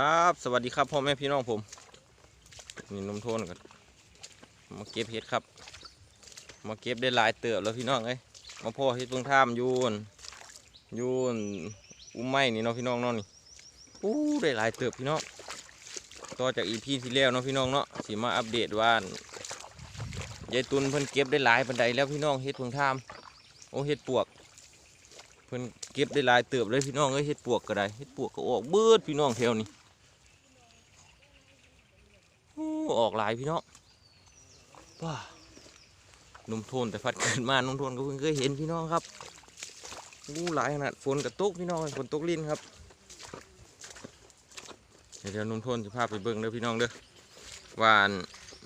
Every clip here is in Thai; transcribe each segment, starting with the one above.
ครับ สวัสดีครับพ่อแม่พี่น้องผม นี่นมโทนกันมาเก็บเห็ดครับ มาเก็บได้หลายเติบแล้วพี่น้องเอ้ยมาพ่อเห็ดเพิ่งท่ามยูนยูนอุ้มไม้นี่เนาะพี่น้องเนาะนี่อู้ได้หลายเติบพี่น้องต่อจากอีพีที่แล้วเนาะพี่น้องเนาะสิมาอัปเดตว่ายายตุนเพิ่นเก็บได้หลายปันใดแล้วพี่น้องเห็ดเพิ่งท่ามโอ้เห็ดปวกเพิ่นเก็บได้หลายเติบเลยพี่น้องเอ้ยเห็ดปวกก็ได้เห็ดปวกก็ออกเบิดพี่น้องแถวนี้โอ้ออกหลายพี่น้องว้านุ่มโทนแต่พัดเกิดมานุ่มโทนก็เพิ่งเคยเห็นพี่น้องครับอู้หลายขนาดฝนกับตุกพี่น้องฝนตกลิ้นครับ เดี๋ยวนุ่มโทนจะพาไปเบิ่งเด้อพี่น้องเด้อว่าน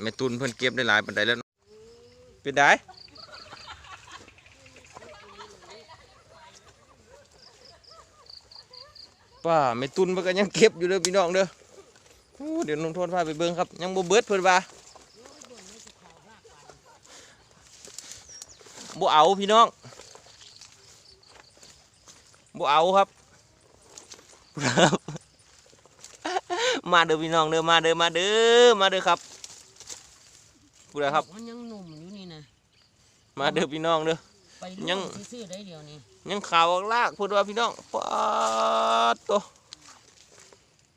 แม่ตุนเพิ่นเก็บได้หลายปันใดแล้วเป็นไดป้าไม่ตุนมันก็ยังเก็บอยู่เด้อพี่น้องเด้อ เดี๋ยวนุ่มโทนพาไปเบิ่งครับ ยังบ่เบิดเพิ่นว่าบ่เอาพี่น้องบ่เอาครับมาเด้อพี่น้องเด้อมาเด้อมาเด้อมาเด้อครับพูดอะไรครับมันยังหนุ่มอยู่นี่นะมาเด้อพี่น้องเด้อไปยังลูกซื้อๆได้เดียวนี้ยังข่าวออกลากพูดว่าพี่น้องป้าดโต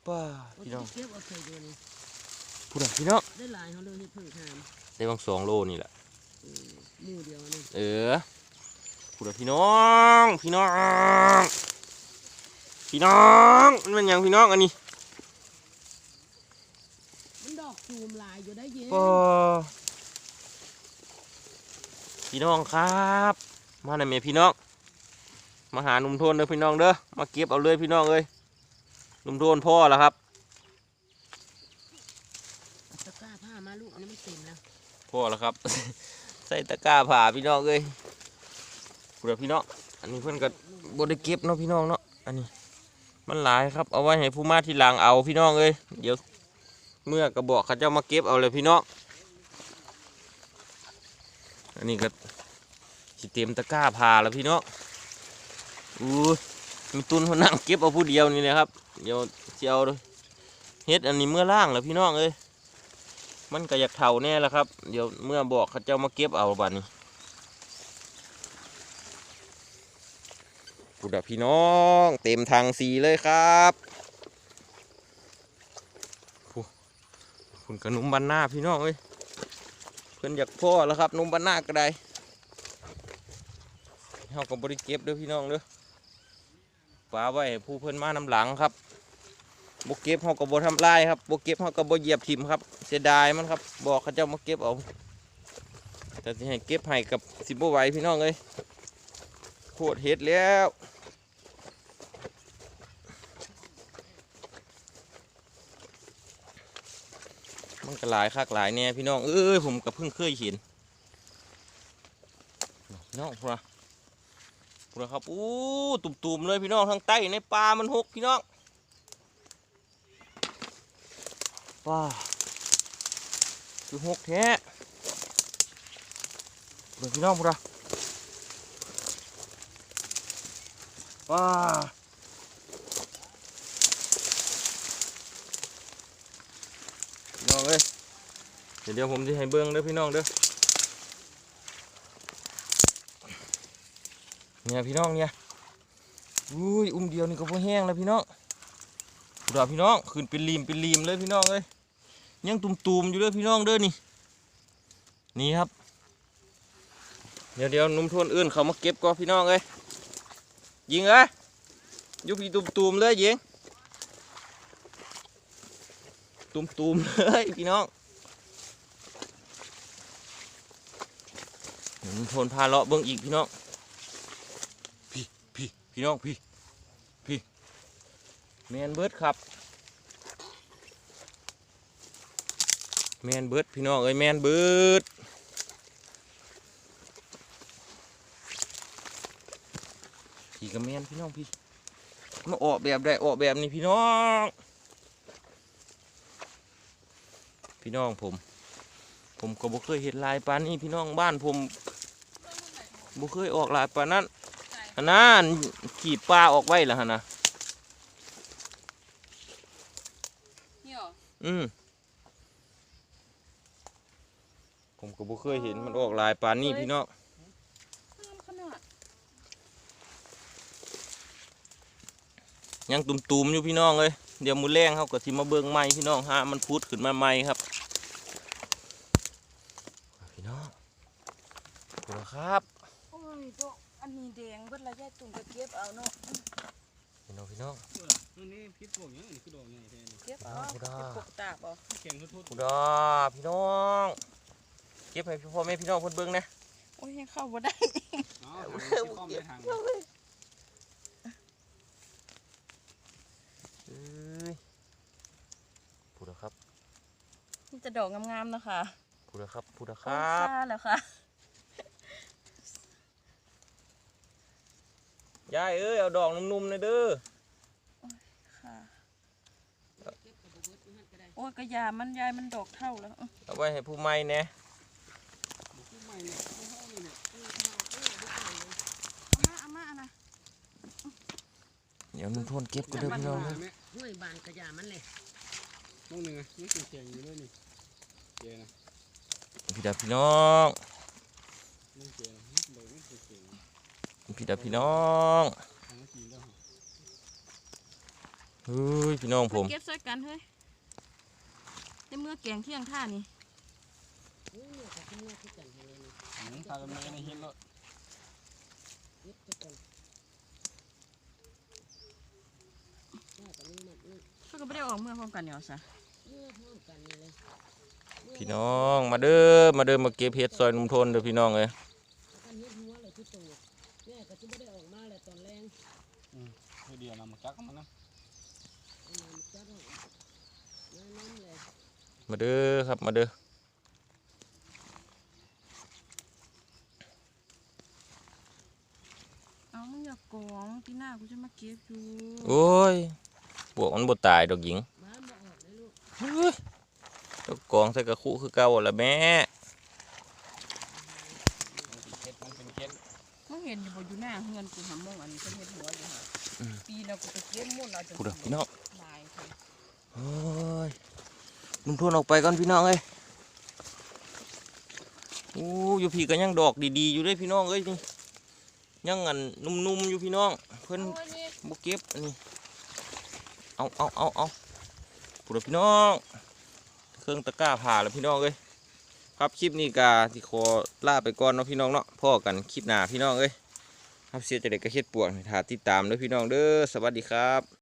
ป้าพี่น้องเก็บเอาใส่เดียวนี้พูดอะไรพี่น้องได้หลายเขาเลยเฮ็ดเพิ่งทานได้บางสองโลนี่แหละหมู่เดียวนี่เออพูดว่าพี่น้อง พี่น้อง พี่น้องมันเป็นหยังพี่น้องอันนี้มันดอกจูมลายอยู่ได้เย็นป้พี่น้องครับ มาหน่อยแม่พี่น้องมาหาหนุ่มโทนเด้อพี่น้องเด้อมาเก็บเอาเลยพี่น้องเอ้ย หนุ่มโทนพ่อแล้วครับตะกร้าผ้ามาลูกอันนี้มันเต็มแล้วพ่อแล้วครับ ใส่ตะกร้าผ่าพี่น้องเอ้ยพูดว่าพี่น้องอันนี้เพื่อนก็บได้เก็บเนาะพี่น้องเนาะอันนี้ มันหลายครับเอาไว้ให้ผู้มาที่หลังเอาพี่น้องเอ้ยเดี๋ยวเมื่อกระบอกเขาเจ้ามาเก็บเอาเลยพี่น้องอันนี้ก็สิเต็มตะกร้าผ่าแล้วพี่น้องอู้ ยมีตุนเขานั่งเก็บเอาผู้เดียวนี่นะครับ เดี๋ยวสิเอาเฮ็ดอันนี้เมื่อล่างแล้วพี่น้องเอ้ยมันก็อยากเท่าแน่แล้วครับ เดี๋ยวเมื่อบอกเขาเจ้ามาเก็บเอาบัดนี้พูดอะพี่น้องเต็มทางสีเลยครับคุณกระนุ่มบันหน้าพี่น้องเอ้ยเพื่อนอยากพ่อแล้วครับนุ่มบันหน้าก็ได้เฮาก็บริเก็บเด้อพี่น้องเด้อ ปาไว้ผู้เพื่อนมาน้ำหลังครับบกเก็บเขาก็บทำลายครับบกเก็บเขาก็บเหยียบทิมครับ เสียดายมันครับ บอกเขาเจ้ามาเก็บเอาแต่ที่ให้เก็บให้กับสิบไหวพี่น้องเลยโคตรเฮ็ดแล้วมันก็หลายคักหลายแน่พี่น้องเอ้ยผมก็เพิ่งเคยเห็นน้องพวก พวกครับอู้ตุ่มๆเลยพี่น้องทางใต้ในปลามันหกพี่น้องว้าคือหกแท้เดี๋ยพี่น้องพวกเราว้าพี่น้องเอ้ยเดี๋ยวเดี๋ยวผมจะให้เบิ้งเด้อพี่น้องเด้อ เนี่ยพี่น้องเนี่ยอุ้ยอุ้มเดียวนี่ก็พอแห้งแล้วพี่น้องดูดาพี่น้องขึ้นเป็นรีมเป็นรีมเลยพี่น้องเอ้ยยังตุ่มๆอยู่เลยพี่น้องเด้อนี่นี่ครับ เดี๋ยวเดี๋ยวนุ่มทวนอื่นเขามาเก็บก่อนพี่น้องเอ้ยยิงเอ้ยยุพี่ตุ่มๆเลยยิงตุ่มๆเลยพี่น้องนุ่มทวนพาเลาะเบิ้งอีกพี่น้อง พี่น้องพี่แมนเบิร์ดครับแมนเบิร์ดพี่น้องเอ้ยแมนเบิร์ดพี่กับแมนพี่น้องพี่มาออกแบบได้ออกแบบนี้พี่น้อง พี่น้องผม ผมก็บ่เคยเห็นลายปานนี้พี่น้องบ้านผมบ่เคยออกลายปานนั้น อันนั้นขีดปลาออกไว้แล้วหั่นนะอืมผมก็บ่เคยเห็นมันออกหลายปานนี้พี่น้องงามขนาดยังตุ่มๆอยู่พี่น้องเอ้ยเดี๋ยวมือแรงเขาก็สิมาเบิ่งใหม่พี่น้องหามันพุดขึ้นมาใหม่ครับพี่น้องขอบคุณครับ โอ้ยพวกอันนี้ แดงเบิดละยายตุ่มก็เก็บเอาเนาะพี่น้องพี่น้องนี่นี่พิษพวกนี้นี่คือดอกใหญ่แท้นี่เก็บเอาเอาได้เก็บปกตากเอาแข็งทุดคุณดาพี่น้องเก็บให้พ่อแม่พี่น้องเพิ่นเบิ่งนะโอ้ยยังเข้าบ่ได้ๆเอาทางที่คอมได้ทางเอ้ยพูดแล้วครับนี่จะดอกงามๆนะคะพูดแล้วครับพูดแล้วคโอ้รัยบซ่าแล้วค่ะ ยายเอ้ยเอาดอกนุ่มๆหน่อยเด้อค่ะเก็บกับบ่เบิดอยู่หั่นก็ได้โอ้ยกระยามันยายมันดอกเท่าแล้วอื้อเอาไว้ให้ผู้ใหม่แหน่ผู้ใหม่เนี่ยผู้เฮานี่เนี่ยเออเฮาเออบ่ใส่เลยเอามาเอามาอันนะเดี๋ยวนุ่มทวนเก็บก็เด้อพี่น้องเด้อแม่ห้วยบานกระยามันเลยน้องหนึ่งอะนี่เป็นแข็งอยู่เลยนี่เจนะพี่ดาพี่น้อง นี่เจนะนี่เลยนี่เป็นแข็ง พี่ดาพี่น้องทางจีนแล้วเฮ้ยพี่น้องผมเก็บใส่กันเฮ้ยในเมื่อแกงเที่ยงท่านี่โอ้ยเนี่ยก็เป็นเนื้อคือกันเลยนี่หืมพากันมาในเห็นแล้วเก็บทุกคนว่าก็มีมันนี่เพิ่นก็ไม่ได้ออกเมื่อพร้อมกันเนี่ยซะเมื่อพร้อมกันนี่เลยเมื่อพี่น้องมาเด้อมาเด้อมาเก็บเห็ดซอยนุ่มทนเด้อพี่น้องเอ้ย คันเฮ็ดหัวเลยที่ตัวแม่ก็สิบ่ได้ออกมาเลยตอนแรง เดียวนะ มาจักมันนะเอามาจับเอาน้ำน้ำเลยมาเด้อครับมาเด้อเอามึงอย่ากกองปีหน้ากูจะมาเก็บอยู่โอ้ยบวกมันบ่ตายดอกหญิงบ้านบ่ออกเลยลูกเฮ้ยเจ้ากองใส่กระคุคือเก่าละแม่มันเป็นเคล็ดมันเป็นเคล็ดมึงเห็นอยู่บ่อยู่หน้าเฮือนกูหำมองอันนี้เพิ่นเฮ็ดหัวอยู่ค่ะ ปีแล้วกูไปเก็บมุ่นเอาจนพูดเด้อพี่น้องลายค่ะโอ้ยนุ่มทวนออกไปก่อนพี่น้องเอ้ยโอ้อยู่พี่ก็ยังดอกดีๆอยู่เด้พี่น้องเอ้ยนี่ยังอันนุ่มๆอยู่พี่น้อง เพิ่นโอ้ยนี่บุเก็บอันนี้เอาเอาเอาเอาพูดพี่น้อง เครื่องตะกร้าผ่าแล้วพี่น้องเอ้ยครับคลิปนี้กาที่ขอลาไปก่อนเนาะพี่น้องเนาะพ่อกันคลิปหน้าพี่น้องเอ้ย ครับเสียจะได้กระเฮ็ดปวกให้ทาติดตามเด้อพี่น้องเด้อสวัสดีครับ